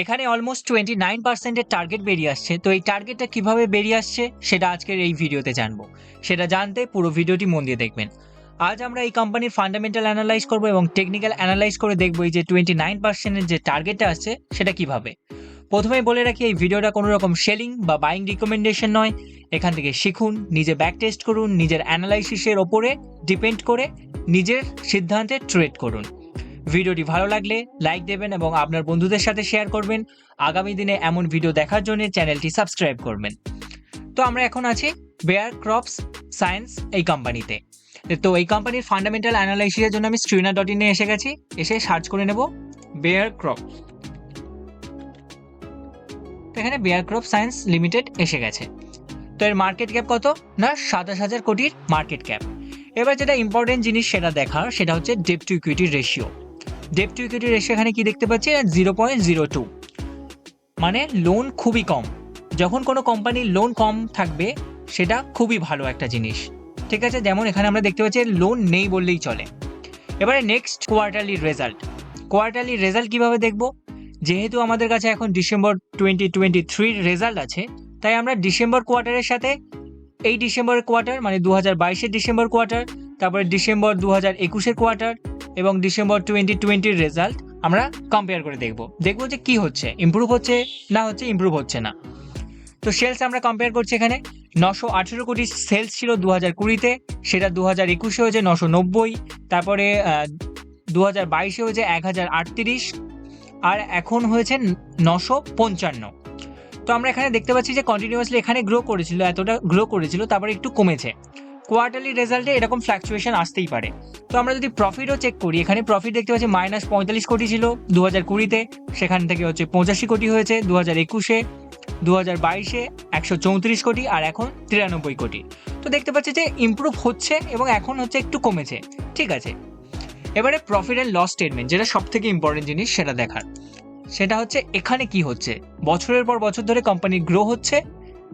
এখানে almost twenty nine পার্সেন্টের target বেরিয়ে আসছে। তো এই টার্গেটটা কীভাবে বেরিয়ে আসছে, সেটা আজকের এই ভিডিওতে জানব। সেটা জানতে পুরো ভিডিওটি মন দিয়ে দেখবেন। আজ আমরা এই কোম্পানির ফান্ডামেন্টাল অ্যানালাইজ করব এবং টেকনিক্যাল অ্যানালাইজ করে দেখব এই যে টোয়েন্টি নাইন পার্সেন্টের যে টার্গেটটা আছে, সেটা কীভাবে। প্রথমেই বলে রাখি, এই ভিডিওটা কোনো রকম সেলিং বা বাইং রিকমেন্ডেশন নয়। এখান থেকে শিখুন, নিজে ব্যাক টেস্ট করুন, নিজের অ্যানালাইসিসের ওপরে ডিপেন্ড করে নিজের সিদ্ধান্তে ট্রেড করুন। ভিডিওটি ভালো লাগলে লাইক দেবেন এবং আপনার বন্ধুদের সাথে শেয়ার করবেন। আগামী দিনে এমন ভিডিও দেখার জন্য চ্যানেলটি সাবস্ক্রাইব করবেন। তো আমরা এখন আছি বেয়ার ক্রপস সায়েন্স এই কোম্পানিতে তো এই কোম্পানির ফান্ডামেন্টাল অ্যানালাইসিসের জন্য আমি স্ক্রিনার ডট ইনে এসে গেছি। এসে সার্চ করে নেব বেয়ার ক্রপ এখানে বেয়ার ক্রপ সায়েন্স লিমিটেড এসে গেছে। তো এর মার্কেট ক্যাপ কত? না, সাতাশ হাজার কোটির মার্কেট ক্যাপ এবার যেটা ইম্পর্টেন্ট জিনিস সেটা দেখার, সেটা হচ্ছে debt to equity ratio debt to equity ratio এখানে কি দেখতে পাচ্ছি? জিরো পয়েন্ট জিরো টু মানে লোন খুবই কম। যখন কোনো কোম্পানির লোন কম থাকবে, সেটা খুবই ভালো একটা জিনিস। ঠিক আছে? যেমন এখানে আমরা দেখতে পাচ্ছি লোন নেই বললেই চলে। এবারে next quarterly result quarterly result কীভাবে দেখব? যেহেতু আমাদের কাছে এখন ডিসেম্বর টোয়েন্টি টোয়েন্টি থ্রির রেজাল্ট আছে, তাই আমরা ডিসেম্বর কোয়ার্টারের সাথে এই ডিসেম্বর কোয়ার্টার মানে দু হাজার বাইশের ডিসেম্বর কোয়ার্টার তারপরে ডিসেম্বর দু হাজার একুশের কোয়ার্টার এবং ডিসেম্বর টোয়েন্টি টোয়েন্টির রেজাল্ট আমরা কম্পেয়ার করে দেখব। দেখব যে কি হচ্ছে ইমপ্রুভ হচ্ছে না হচ্ছে ইমপ্রুভ হচ্ছে না। তো সেলস আমরা কম্পেয়ার করছি এখানে। নশো আঠেরো কোটি সেলস ছিল দু হাজার কুড়িতে, সেটা দু হাজার একুশে হয়েছে নশো নব্বই, তারপরে দু হাজার বাইশে হয়েছে এক হাজার আটত্রিশ, আর এখন হয়েছে নশো পঞ্চান্ন। তো আমরা এখানে দেখতে পাচ্ছি যে কন্টিনিউয়াসলি এখানে গ্রো করেছিল, এতটা গ্রো করেছিল, তারপরে একটু কমেছে। কোয়ার্টারলি রেজাল্টে এরকম ফ্ল্যাকচুয়েশন আসতেই পারে। তো আমরা যদি প্রফিটও চেক করি, এখানে প্রফিট দেখতে পাচ্ছি মাইনাস পঁয়তাল্লিশ কোটি ছিল দু হাজার কুড়িতে, সেখান থেকে হচ্ছে পঁচাশি কোটি হয়েছে দু হাজার একুশে দু হাজার বাইশে একশো চৌত্রিশ কোটি, আর এখন তিরানব্বই কোটি। তো দেখতে পাচ্ছি যে ইমপ্রুভ হচ্ছে এবং এখন হচ্ছে একটু কমেছে। ঠিক আছে? এবারে প্রফিট অ্যান্ড লস স্টেটমেন্ট যেটা সব থেকে ইম্পর্টেন্ট জিনিস সেটা দেখার। সেটা হচ্ছে এখানে কি হচ্ছে? বছরের পর বছর ধরে কোম্পানি গ্রো হচ্ছে,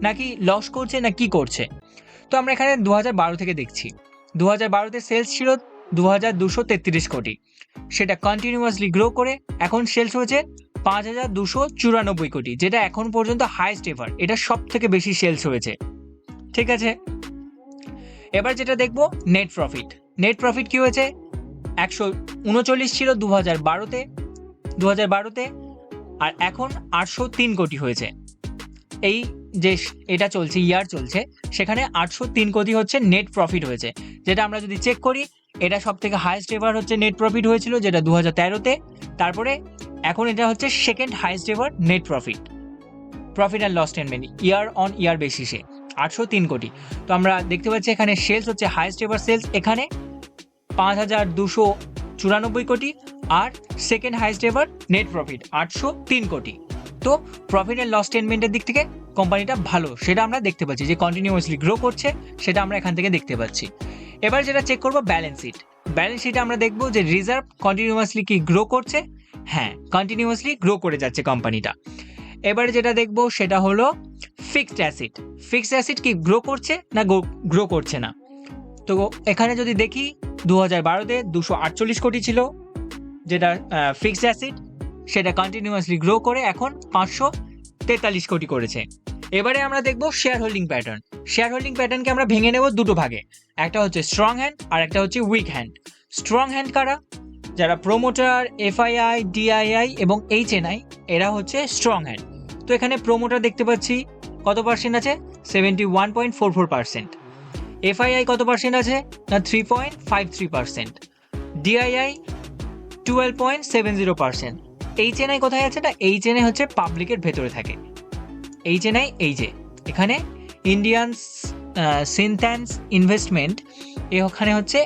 নাকি লস করছে, না কি করছে? তো আমরা এখানে দু হাজার বারো থেকে দেখছি। দু হাজার বারোতে সেলস ছিল দু হাজার দুশো কোটি। সেটা কন্টিনিউয়াসলি গ্রো করে এখন সেলস হয়েছে পাঁচ হাজার দুশো চুরানব্বই কোটি, যেটা এখন পর্যন্ত হাইস্ট এভার এটা সব থেকে বেশি সেলস হয়েছে। ঠিক আছে? এবার যেটা দেখব নেট প্রফিট নেট প্রফিট কি হয়েছে? একশো উনচল্লিশ ছিল দু হাজার বারোতে দু হাজার বারোতে, আর এখন আটশো তিন কোটি হয়েছে। এই যে এটা চলছে, ইয়ার চলছে, সেখানে আটশো তিন কোটি হচ্ছে নেট প্রফিট হয়েছে। যেটা আমরা যদি চেক করি, এটা সব থেকে হাইয়েস্ট এভার হচ্ছে নেট প্রফিট হয়েছিল যেটা দু হাজার তেরোতে। তারপরে এখন এটা হচ্ছে second highest ever net profit profit and loss statement year on year বেসিসে আটশো তিন কোটি। তো আমরা দেখতে পাচ্ছি এখানে সেলস হচ্ছে হাইয়েস্ট এভার সেলস এখানে পাঁচ হাজার দুশো চুরানব্বই কোটি আর second highest ever net profit আটশো তিন কোটি। তো প্রফিট অ্যান্ড লস স্টেটমেন্টের দিক থেকে কোম্পানিটা ভালো, সেটা আমরা দেখতে পাচ্ছি। যে কন্টিনিউয়াসলি গ্রো করছে, সেটা আমরা এখান থেকে দেখতে পাচ্ছি। এবার যেটা চেক করব ব্যালেন্স শিট ব্যালেন্স শিটে আমরা দেখব যে রিজার্ভ কন্টিনিউয়াসলি কি গ্রো করছে? হ্যাঁ কন্টিনিউয়াসলি গ্রো করে যাচ্ছে কোম্পানিটা। এবারে যেটা দেখব, সেটা হলো ফিক্সড অ্যাসিড ফিক্সড অ্যাসিড কি গ্রো করছে না গ্রো করছে না? তো এখানে যদি দেখি দু হাজার বারোতে দুশো আটচল্লিশ কোটি ছিল যেটা ফিক্সড অ্যাসিড সেটা কন্টিনিউয়াসলি গ্রো করে এখন পাঁচশো তেতাল্লিশ কোটি করেছে। এবারে আমরা দেখব share holding pattern share holding প্যাটার্নকে আমরা ভেঙে নেব দুটো ভাগে। একটা হচ্ছে স্ট্রং হ্যান্ড আর একটা হচ্ছে উইক হ্যান্ড স্ট্রং হ্যান্ড কারা? যারা প্রোমোটার এফআইআই ডিআইআই এবং এইচএনআই এরা হচ্ছে স্ট্রং হ্যান্ড তো এখানে প্রোমোটার দেখতে পাচ্ছি, কত পার্সেন্ট আছে? Seventy one point four four percent FII কত পার্সেন্ট আছে? না three point five three percent DII twelve point seven zero percent HNI কোথায় আছে? না এইচএনআই হচ্ছে পাবলিকের ভেতরে থাকে। এইচএনআই এই যে। এখানে ইন্ডিয়ান সিনথ্যান্স ইনভেস্টমেন্ট ওখানে হচ্ছে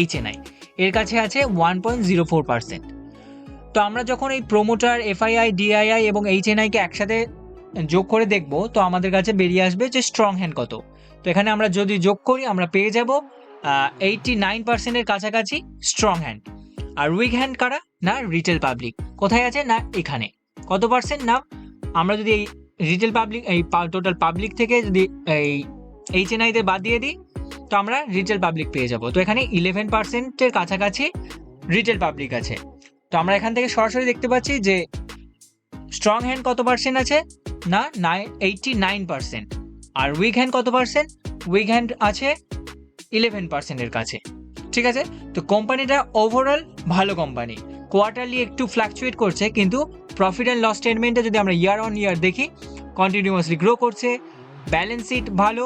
এইচএনআই এর কাছে আছে one point zero four percent তো আমরা যখন এই প্রোমোটার এফআইআই ডিআইআই এবং এইচ এইচএনআইকে একসাথে যোগ করে দেখব, তো আমাদের কাছে বেরিয়ে আসবে যে স্ট্রং হ্যান্ড কত। তো এখানে আমরা যদি যোগ করি, আমরা পেয়ে যাব এইটটি নাইন পার্সেন্টের কাছাকাছি স্ট্রং হ্যান্ড আর উইক হ্যান্ড কারা? না রিটেল পাবলিক কোথায় আছে? না, এখানে। কত পার্সেন্ট না আমরা যদি এই রিটেল পাবলিক এই টোটাল পাবলিক থেকে যদি এই এইচএনআইতে বাদ দিয়ে দিই, তো আমরা রিটেল পাবলিক পেয়ে যাব। তো এখানে ইলেভেন পার্সেন্টের কাছাকাছি রিটেল পাবলিক আছে। তো আমরা এখান থেকে সরাসরি দেখতে পাচ্ছি যে স্ট্রং হ্যান্ড কত পার্সেন্ট আছে? না নাইন এইটটি নাইন পার্সেন্ট আর উইক হ্যান্ড কত পার্সেন্ট উইক হ্যান্ড আছে ইলেভেন পার্সেন্টের কাছে। ঠিক আছে? তো কোম্পানিটা ওভারঅল ভালো কোম্পানি কোয়ার্টারলি একটু ফ্ল্যাকচুয়েট করছে, কিন্তু প্রফিট অ্যান্ড লস স্টেটমেন্টে যদি আমরা ইয়ার অন ইয়ার দেখি কন্টিনিউয়াসলি গ্রো করছে ব্যালেন্স শিট ভালো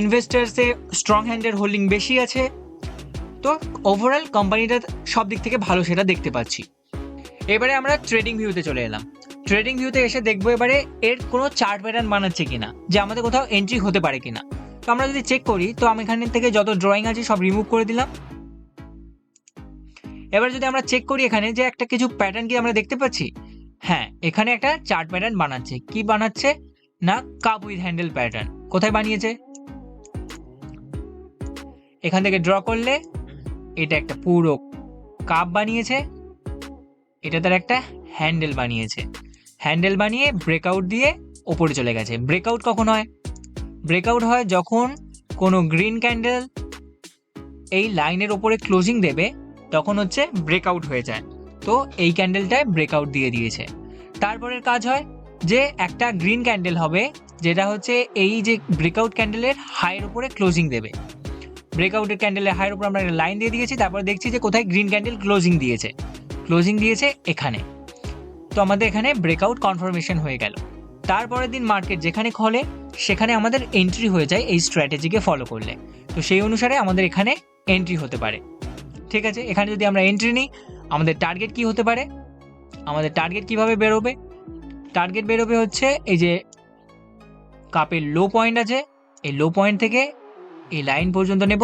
ইনভেস্টার্সে স্ট্রং হ্যান্ডের হোল্ডিং বেশি আছে, তো ওভারঅল কোম্পানিটা সব দিক থেকে ভালো সেটা দেখতে পাচ্ছি। এবারে আমরা ট্রেডিং ভিউতে চলে এলাম। ট্রেডিং ভিউতে এসে দেখব এবারে এর কোনো চার্ট প্যাটার্ন বানাচ্ছে কিনা, যে আমাদের কোথাও এন্ট্রি হতে পারে কিনা। তো আমরা যদি চেক করি, তো আমি এখান থেকে যত ড্রয়িং আছে সব রিমুভ করে দিলাম। এবার যদি আমরা চেক করি এখানে যে একটা কিছু প্যাটার্ন কি আমরা দেখতে পাচ্ছি? হ্যাঁ এখানে একটা চার্ট প্যাটার্ন বানাচ্ছে। কি বানাচ্ছে? না কাপ উইথ হ্যান্ডেল প্যাটার্ন কোথায় বানিয়েছে? এখান থেকে ড্র করলে এটা একটা পুরো কাপ বানিয়েছে। এটা তার একটা হ্যান্ডেল বানিয়েছে। হ্যান্ডেল বানিয়ে ব্রেকআউট দিয়ে ওপরে চলে গেছে। ব্রেকআউট কখন হয়? ব্রেকআউট হয় যখন কোনো গ্রিন ক্যান্ডেল এই লাইনের ওপরে ক্লোজিং দেবে তখন হচ্ছে ব্রেকআউট হয়ে যায়। তো এই ক্যান্ডেলটায় ব্রেকআউট দিয়ে দিয়েছে। তারপরের কাজ হয় যে একটা গ্রিন ক্যান্ডেল হবে, যেটা হচ্ছে এই যে ব্রেকআউট ক্যান্ডেলের হাইয়ের উপরে ক্লোজিং দেবে। ব্রেকআউটের ক্যান্ডেলের হাইয়ের উপর আমরা একটা লাইন দিয়ে দিয়েছি, তারপর দেখছি যে কোথায় গ্রিন ক্যান্ডেল ক্লোজিং দিয়েছে। ক্লোজিং দিয়েছে এখানে। তো আমাদের এখানে ব্রেকআউট কনফার্মেশন হয়ে গেল। তারপরের দিন মার্কেট যেখানে খোলে, সেখানে আমাদের এন্ট্রি হয়ে যায় এই স্ট্র্যাটেজিকে ফলো করলে। তো সেই অনুসারে আমাদের এখানে এন্ট্রি হতে পারে। ঠিক আছে? এখানে যদি আমরা এন্ট্রি নিই, আমাদের টার্গেট কি হতে পারে? আমাদের টার্গেট কীভাবে বেরোবে? টার্গেট বেরোবে হচ্ছে এই যে কাপের লো পয়েন্ট আছে। এই লো পয়েন্ট থেকে এই লাইন পর্যন্ত নেব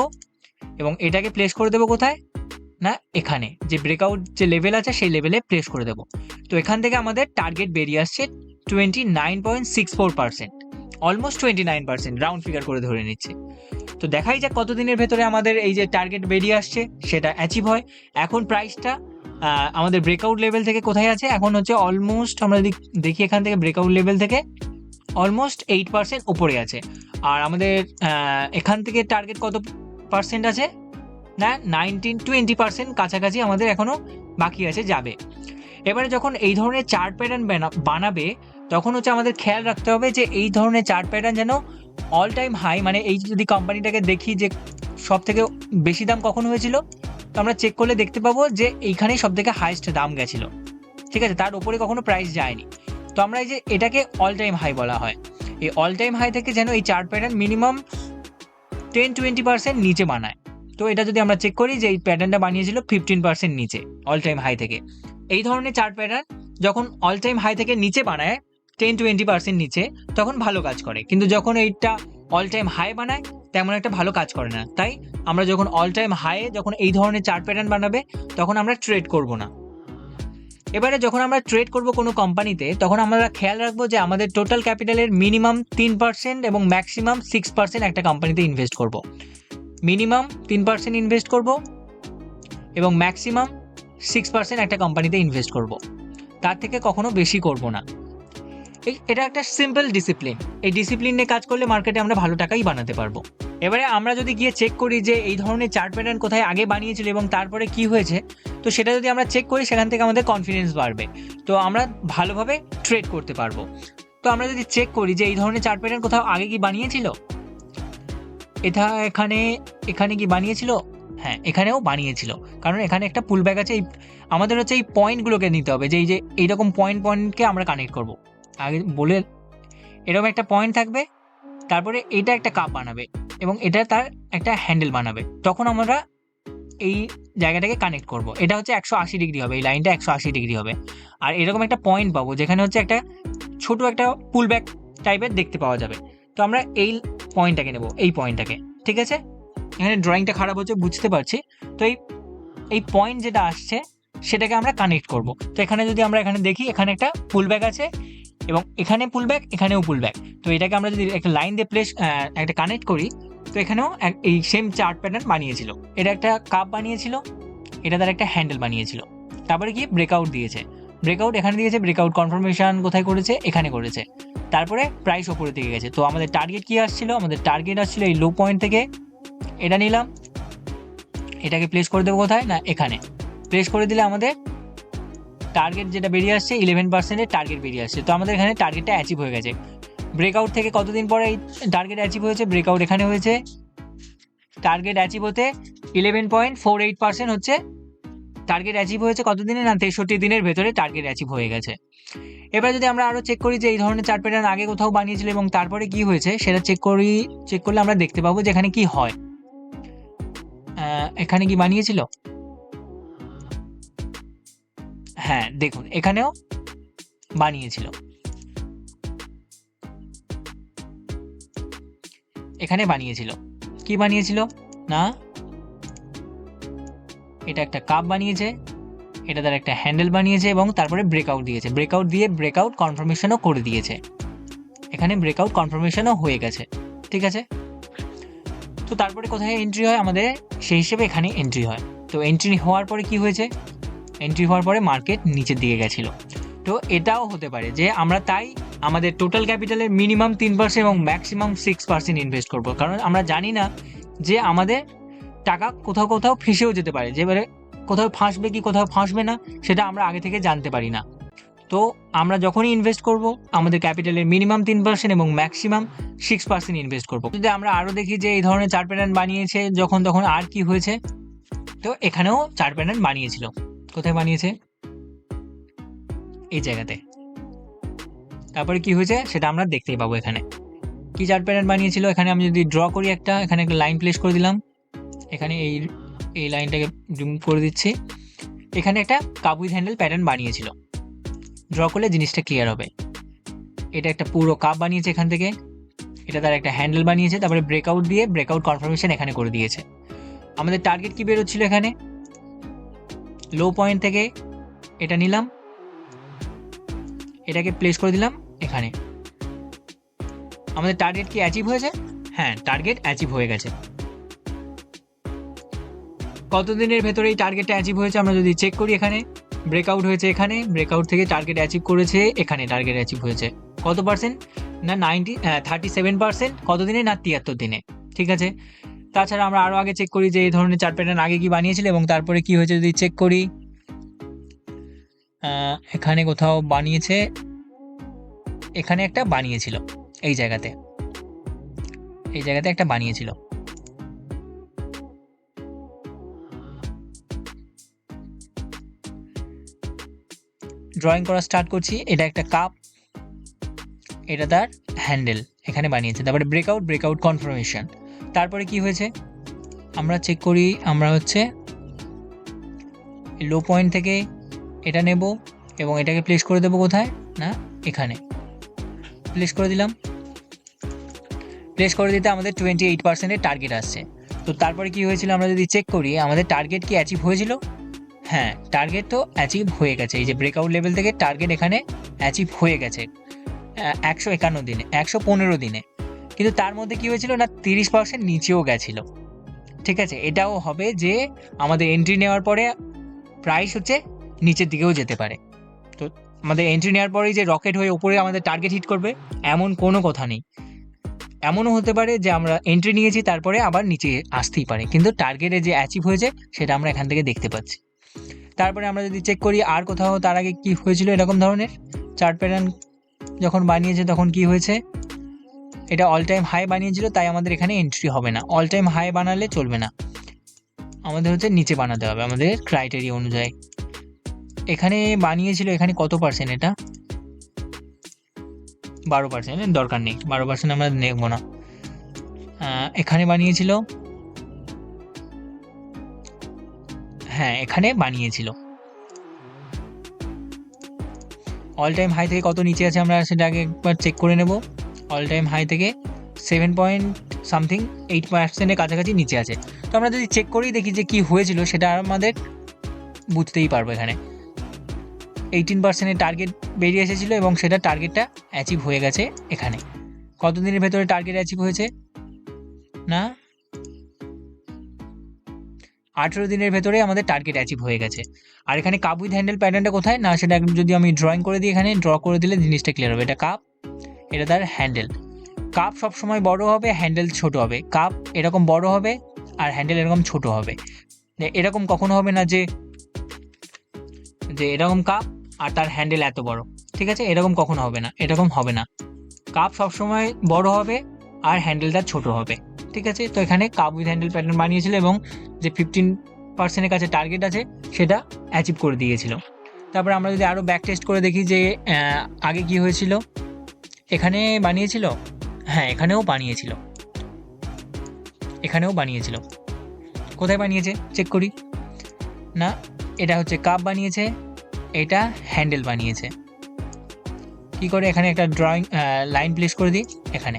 এবং এটাকে প্লেস করে দেবো কোথায়? না, এখানে। যে ব্রেকআউট যে লেভেল আছে, সেই লেভেলে প্লেস করে দেবো। তো এখান থেকে আমাদের টার্গেট বেরিয়ে আসছে twenty nine point six four percent almost twenty nine percent round figure করে ধরে নিচ্ছে। তো দেখাই যাক কতদিনের ভেতরে আমাদের এই যে টার্গেট বেরিয়ে আসছে, সেটা অ্যাচিভ হয়। এখন প্রাইসটা আমাদের ব্রেকআউট লেভেল থেকে কোথায় আছে? এখন হচ্ছে অলমোস্ট আমরা দেখি এখান থেকে ব্রেকআউট লেভেল থেকে অলমোস্ট এইট পার্সেন্ট উপরে আছে। আর আমাদের এখান থেকে টার্গেট কত পার্সেন্ট আছে? না নাইনটিন টোয়েন্টি পার্সেন্ট কাছাকাছি আমাদের এখনও বাকি আছে, যাবে। এবারে যখন এই ধরনের চার্ট প্যাটার্ন বানাবে তখন হচ্ছে আমাদের খেয়াল রাখতে হবে যে এই ধরনের চার্ট প্যাটার্ন যেন অল টাইম হাই মানে এই যদি কোম্পানিটাকে দেখি যে সব থেকে বেশি দাম কখন হয়েছিল, তো আমরা চেক করলে দেখতে পাবো যে এইখানেই সব থেকে হাইস্ট দাম গেছিল। ঠিক আছে? তার উপরে কখনো প্রাইস যায়নি। তো আমরা এই যে এটাকে অল টাইম হাই বলা হয়। এই অল টাইম হাই থেকে যেন এই chart pattern minimum ten twenty percent নিচে বানায়। তো এটা যদি আমরা চেক করি যে এই প্যাটার্নটা বানিয়েছিল ফিফটিন পার্সেন্ট নিচে অল টাইম হাই থেকে। এই ধরনের চার্ট প্যাটার্ন যখন অল টাইম হাই থেকে নিচে বানায় টেন টোয়েন্টি পার্সেন্ট নিচে, তখন ভালো কাজ করে। কিন্তু যখন এইটা অল টাইম হাই বানায়, তেমন একটা ভালো কাজ করে না। তাই আমরা যখন অল টাইম হাইয়ে যখন এই ধরনের চার্ট প্যাটার্ন বানাবে, তখন আমরা ট্রেড করব না। এবারে যখন আমরা ট্রেড করব কোনো কোম্পানিতে তখন আমরা খেয়াল রাখব যে আমাদের টোটাল ক্যাপিটালের মিনিমাম তিন পার্সেন্ট এবং ম্যাক্সিমাম সিক্স পার্সেন্ট একটা কোম্পানিতে ইনভেস্ট করব। মিনিমাম তিন পার্সেন্ট ইনভেস্ট করব এবং ম্যাক্সিমাম সিক্স পার্সেন্ট একটা কোম্পানিতে ইনভেস্ট করব। তার থেকে কখনো বেশি করব না। এটা একটা সিম্পল ডিসিপ্লিন এই ডিসিপ্লিন নিয়ে কাজ করলে মার্কেটে আমরা ভালো টাকাই বানাতে পারব। এবারে আমরা যদি গিয়ে চেক করি যে এই ধরনের চার্ট প্যাটার্ন কোথায় আগে বানিয়েছিল এবং তারপরে কি হয়েছে, তো সেটা যদি আমরা চেক করি, সেখান থেকে আমাদের কনফিডেন্স বাড়বে। তো আমরা ভালোভাবে ট্রেড করতে পারব। তো আমরা যদি চেক করি যে এই ধরনের চার্ট প্যাটার্ন কোথাও আগে কি বানিয়েছিল? এটা এখানে এখানে কি বানিয়েছিল? হ্যাঁ এখানেও বানিয়েছিল। কারণ এখানে একটা পুল ব্যাক আছে, এই, আমাদের হচ্ছে এই পয়েন্টগুলোকে নিতে হবে যে এই যে এইরকম পয়েন্ট পয়েন্টকে আমরা কানেক্ট করব। আগে বলে এরকম একটা পয়েন্ট থাকবে, তারপরে এটা একটা কাপ বানাবে এবং এটা তার একটা হ্যান্ডেল বানাবে। তখন আমরা এই জায়গাটাকে কানেক্ট করব। এটা হচ্ছে একশো আশি ডিগ্রি হবে, এই লাইনটা একশো আশি ডিগ্রি হবে। আর এরকম একটা পয়েন্ট পাবো, যেখানে হচ্ছে একটা ছোট একটা পুল ব্যাক টাইপের দেখতে পাওয়া যাবে। তো আমরা এই পয়েন্টটাকে নেব, এই পয়েন্টটাকে ঠিক আছে? এখানে ড্রয়িংটা খারাপ হচ্ছে, বুঝতে পারছি। তো এই এই পয়েন্ট যেটা আসছে, সেটাকে আমরা কানেক্ট করব। তো এখানে যদি আমরা এখানে দেখি, এখানে একটা পুল ব্যাক আছে এবং এখানে পুল ব্যাক এখানেও পুল ব্যাক তো এটাকে আমরা যদি একটা লাইন দিয়ে প্লেস একটা কানেক্ট করি, তো এখানেও এই সেম চার্ট প্যাটার্ন বানিয়েছিল। এটা একটা কাপ বানিয়েছিল, এটা তার একটা হ্যান্ডেল বানিয়েছিল। তারপরে গিয়ে ব্রেকআউট দিয়েছে। ব্রেকআউট এখানে দিয়েছে ব্রেকআউট কনফার্মেশন কোথায় করেছে? এখানে করেছে। তারপরে প্রাইস ওপরে দিকে গেছে। তো আমাদের টার্গেট কি আসছিল? আমাদের টার্গেট আসছিল এই লো পয়েন্ট থেকে। এটা নিলাম। এটাকে প্লেস করে দেবো কোথায়? না, এখানে। প্লেস করে দিলে আমাদের টার্গেট যেটা বেরিয়ে আসছে ইলেভেন পার্সেন্টের টার্গেট বেরিয়ে আসছে। তো আমাদের এখানে টার্গেটটা অ্যাচিভ হয়ে গেছে। ব্রেকআউট থেকে কতদিন পরে এই টার্গেট অ্যাচিভ হয়েছে? ব্রেকআউট এখানে হয়েছে। টার্গেট অ্যাচিভ হতে eleven point four eight percent হচ্ছে। টার্গেট অ্যাচিভ হয়েছে কতদিনে? না, তেষট্টি দিনের ভেতরে টার্গেট অ্যাচিভ হয়ে গেছে। এবার যদি আমরা আরও চেক করি যে এই ধরনের চার্ট প্যাটার্ন আগে কোথাও বানিয়েছিল এবং তারপরে কি হয়েছে, সেটা চেক করি চেক করলে আমরা দেখতে পাবো যে এখানে কি হয়। এখানে কি বানিয়েছিল? হ্যাঁ দেখুন, এখানেও বানিয়েছিল এখানে বানিয়েছিল। কি বানিয়েছিল? না? এটা একটা কাপ বানিয়েছে, এটা তার একটা হ্যান্ডেল বানিয়েছে এবং তারপরে ব্রেকআউট দিয়েছে। ব্রেকআউট দিয়ে ব্রেকআউট কনফার্মেশনও করে দিয়েছে। এখানে ব্রেকআউট কনফার্মেশনও হয়ে গেছে, ঠিক আছে? তো তারপরে কোথায় এন্ট্রি হয়? আমাদের সেই হিসেবে এখানে এন্ট্রি হয়। তো এন্ট্রি হওয়ার পরে কি হয়েছে? এন্ট্রি হওয়ার পরে মার্কেট নিচের দিকে গেছিল। তো এটাও হতে পারে যে আমরা তাই আমাদের টোটাল ক্যাপিটালের মিনিমাম তিন পার্সেন্ট এবং ম্যাক্সিমাম সিক্স পার্সেন্ট ইনভেস্ট করব। কারণ আমরা জানি না যে আমাদের টাকা কোথাও কোথাও ফেসেও যেতে পারে। যে এবারে কোথাও ফাঁসবে কি, কোথাও ফাঁসবে না, সেটা আমরা আগে থেকে জানতে পারি না। তো আমরা যখনই ইনভেস্ট করব, আমাদের ক্যাপিটালের মিনিমাম তিন পার্সেন্ট এবং ম্যাক্সিমাম সিক্স পার্সেন্ট ইনভেস্ট করব। যদি আমরা আরও দেখি যে এই ধরনের চার প্যাটার্ন বানিয়েছে, যখন তখন আর কি হয়েছে, তো এখানেও চার প্যাটার্ন বানিয়েছিল। কোথায় বানিয়েছে? এই জায়গাতে। তারপরে কি হয়েছে? সেটা আমরা দেখতেই পাবো এখানে। কি চার প্যাটার্ন বানিয়েছিল? এখানে আমি যদি ড্র করি একটা, এখানে একটা লাইন প্লেস করে দিলাম। এখানে এই এই লাইনটাকে জুম করে দিচ্ছি। এখানে একটা উইথ হ্যান্ডেল প্যাটার্ন বানিয়েছিল। ড্র করলে জিনিসটা ক্লিয়ার হবে। এটা একটা পুরো কাপ বানিয়েছে এখান থেকে। এটা তার একটা হ্যান্ডেল বানিয়েছে। তারপরে ব্রেকআউট দিয়ে ব্রেকআউট কনফার্মেশন এখানে করে দিয়েছে। আমাদের টার্গেট কি বেরোচ্ছিল এখানে? লো পয়েন্ট থেকে এটা নিলাম। এটাকে প্লেস করে দিলাম এখানে। আমাদের টার্গেট কি অ্যাচিভ হয়েছে? হ্যাঁ টার্গেট অ্যাচিভ হয়ে গেছে। কতদিনের ভেতরে এই টার্গেটটা অ্যাচিভ হয়েছে আমরা যদি চেক করি এখানে ব্রেকআউট হয়েছে এখানে ব্রেকআউট থেকে টার্গেট অ্যাচিভ করেছে এখানে টার্গেট অ্যাচিভ হয়েছে। কত পার্সেন্ট না নাইনটি থার্টি সেভেন পার্সেন্ট কত দিনে না তিয়াত্তর দিনে। ঠিক আছে? তাছাড়া আমরা আরও আগে চেক করি যে এই ধরনের চার প্যাটার্ন আগে কি বানিয়েছিল এবং তারপরে কি হয়েছে যদি চেক করি। এখানে কোথাও বানিয়েছে, এখানে একটা বানিয়েছিল, এই জায়গাতে। এই জায়গাতে একটা বানিয়েছিল। ড্রয়িং করা স্টার্ট করছি, এটা একটা কাপ এটা তার হ্যান্ডেল এখানে বানিয়েছে। তারপরে ব্রেকআউট ব্রেকআউট কনফার্মেশন তারপরে কি হয়েছে? আমরা চেক করি, আমরা হচ্ছে লো পয়েন্ট থেকে এটা নেব এবং এটাকে প্লেস করে দেবো কোথায়? না, এখানে। প্লেস করে দিলাম। প্লেস করে দিতে আমাদের টোয়েন্টি এইট পার্সেন্টের টার্গেট আসছে। তো তারপরে কি হয়েছিল আমরা যদি চেক করি, আমাদের টার্গেট কি অ্যাচিভ হয়েছিল? হ্যাঁ টার্গেট তো অ্যাচিভ হয়ে গেছে। এই যে ব্রেকআউট লেভেল থেকে টার্গেট এখানে অ্যাচিভ হয়ে গেছে। একশো একান্ন দিনে, একশো পনেরো দিনে। কিন্তু তার মধ্যে কি হয়েছিল না, তিরিশ পার্সেন্ট নিচেও গেছিল। ঠিক আছে? এটাও হবে যে, আমাদের এন্ট্রি নেওয়ার পরে প্রাইস হচ্ছে নিচের দিকেও যেতে পারে। তো আমাদের এন্ট্রি নেওয়ার পরেই যে রকেট হয়ে ওপরে আমাদের টার্গেট হিট করবে, এমন কোনো কথা নেই। এমনও হতে পারে যে আমরা এন্ট্রি নিয়েছি, তারপরে আবার নিচে আসতেই পারে। কিন্তু টার্গেটে যে অ্যাচিভ হয়েছে, সেটা আমরা এখান থেকে দেখতে পাচ্ছি। তারপরে আমরা যদি চেক করি, আর কোথাও তার আগে কী হয়েছিল এরকম ধরনের? চার্ট প্যাটার্ন যখন বানিয়েছে, তখন কি হয়েছে? এটা অল টাইম হাই বানিয়েছিল, তাই আমাদের এখানে এন্ট্রি হবে না। অল টাইম হাই বানালে চলবে না। আমাদের হচ্ছে নিচে বানাতে হবে, আমাদের ক্রাইটেরিয়া অনুযায়ী। এখানে বানিয়েছিল, এখানে কত পার্সেন্ট এটা? বারো পার্সেন্ট দরকার নেই। বারো পার্সেন্ট আমরা নেব না। এখানে বানিয়েছিল? হ্যাঁ এখানে বানিয়েছিল। অল টাইম হাই থেকে কত নিচে আছে আমরা সেটা আগে একবার চেক করে নেব। অল টাইম হাই থেকে সেভেন পয়েন্ট সামথিং এইট পার্সেন্টের কাছাকাছি নিচে আছে। তো আমরা যদি চেক করেই দেখি যে কী হয়েছিল, সেটা আমাদের বুঝতেই পারব এখানে। এইটিন পার্সেন্টের টার্গেট বেরিয়ে এসেছিল এবং সেটা টার্গেটটা অ্যাচিভ হয়ে গেছে এখানে। কতদিনের ভেতরে টার্গেট অ্যাচিভ হয়েছে? না? আঠেরো দিনের ভেতরে আমাদের টার্গেট অ্যাচিভ হয়ে গেছে। আর এখানে কাপ উইথ হ্যান্ডেল প্যাটার্নটা কোথায়? না, সেটা যদি আমি ড্রয়িং করে দিই এখানে ড্র করে দিলে জিনিসটা ক্লিয়ার হবে। এটা কাপ এটা তার হ্যান্ডেল। কাপ সবসময় বড় হবে, হ্যান্ডেল ছোট হবে। কাপ এরকম বড় হবে আর হ্যান্ডেল এরকম ছোট হবে। এরকম কখনো হবে না যে যে এরকম কাপ আর তার হ্যান্ডেল এত বড়। ঠিক আছে? এরকম কখনো হবে না। এরকম হবে না। কাপ সবসময় বড় হবে আর হ্যান্ডেলটা ছোট হবে। ঠিক আছে? তো এখানে কাপ উইথ হ্যান্ডেল প্যাটার্ন বানিয়েছিল এবং যে ফিফটিন পার্সেন্টের কাছে টার্গেট আছে, সেটা অ্যাচিভ করে দিয়েছিল। তারপরে আমরা যদি আরও ব্যাক টেস্ট করে দেখি যে আগে কি হয়েছিল? এখানে বানিয়েছিল? হ্যাঁ এখানেও বানিয়েছিল। এখানেও বানিয়েছিল। কোথায় বানিয়েছে? চেক করি। না, এটা হচ্ছে কাপ বানিয়েছে, এটা হ্যান্ডেল বানিয়েছে। কি করে? এখানে একটা ড্রয়িং লাইন প্লেস করে দিই, এখানে।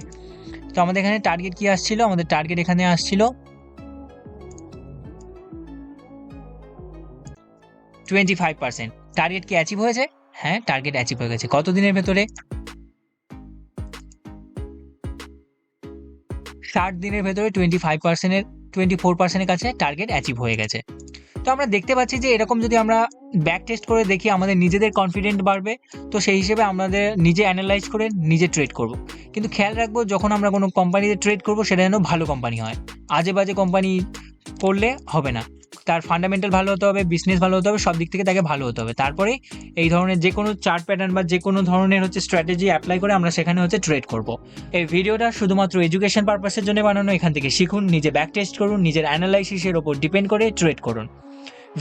তো আমাদের এখানে টার্গেট কি আসছিল? আমাদের টার্গেট এখানে আসছিল টোয়েন্টি ফাইভ পার্সেন্ট টার্গেট কি অ্যাচিভ হয়েছে? হ্যাঁ টার্গেট অ্যাচিভ হয়ে গেছে। কত দিনের ভেতরে? ষাট দিনের ভেতরে টোয়েন্টি ফাইভ পার্সেন্টের টোয়েন্টি ফোর পার্সেন্টের কাছে টার্গেট অ্যাচিভ হয়ে গেছে। তো আমরা দেখতে পাচ্ছি যে এরকম যদি আমরা ব্যাক টেস্ট করে দেখি, আমাদের নিজেদের কনফিডেন্ট বাড়বে, তো সেই হিসেবে আমাদের নিজে অ্যানালাইজ করে নিজে ট্রেড করব। কিন্তু খেয়াল রাখব, যখন আমরা কোনো কোম্পানিতে ট্রেড করব, সেটা যেন ভালো কোম্পানি হয়। আজে বাজে কোম্পানি করলে হবে না। তার ফান্ডামেন্টাল ভালো হতে হবে বিজনেস ভালো হতে হবে, সব দিক থেকে তাকে ভালো হতে হবে। তারপরে এই ধরনের যে কোনো চার্ট প্যাটার্ন বা যে কোনো ধরনের হচ্ছে স্ট্র্যাটেজি অ্যাপ্লাই করে আমরা সেখানে হচ্ছে ট্রেড করব। এই ভিডিওটা শুধুমাত্র এডুকেশন পারপাসের জন্য বানানো, এখান থেকে শিখুন, নিজে ব্যাক টেস্ট করুন, নিজের অ্যানালাইসিসের ওপর ডিপেন্ড করে ট্রেড করুন।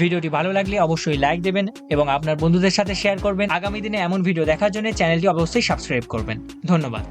ভিডিওটি ভালো লাগলে অবশ্যই লাইক দেবেন এবং আপনার বন্ধুদের সাথে শেয়ার করবেন। আগামী দিনে এমন ভিডিও দেখার জন্য চ্যানেলটি অবশ্যই সাবস্ক্রাইব করবেন। ধন্যবাদ।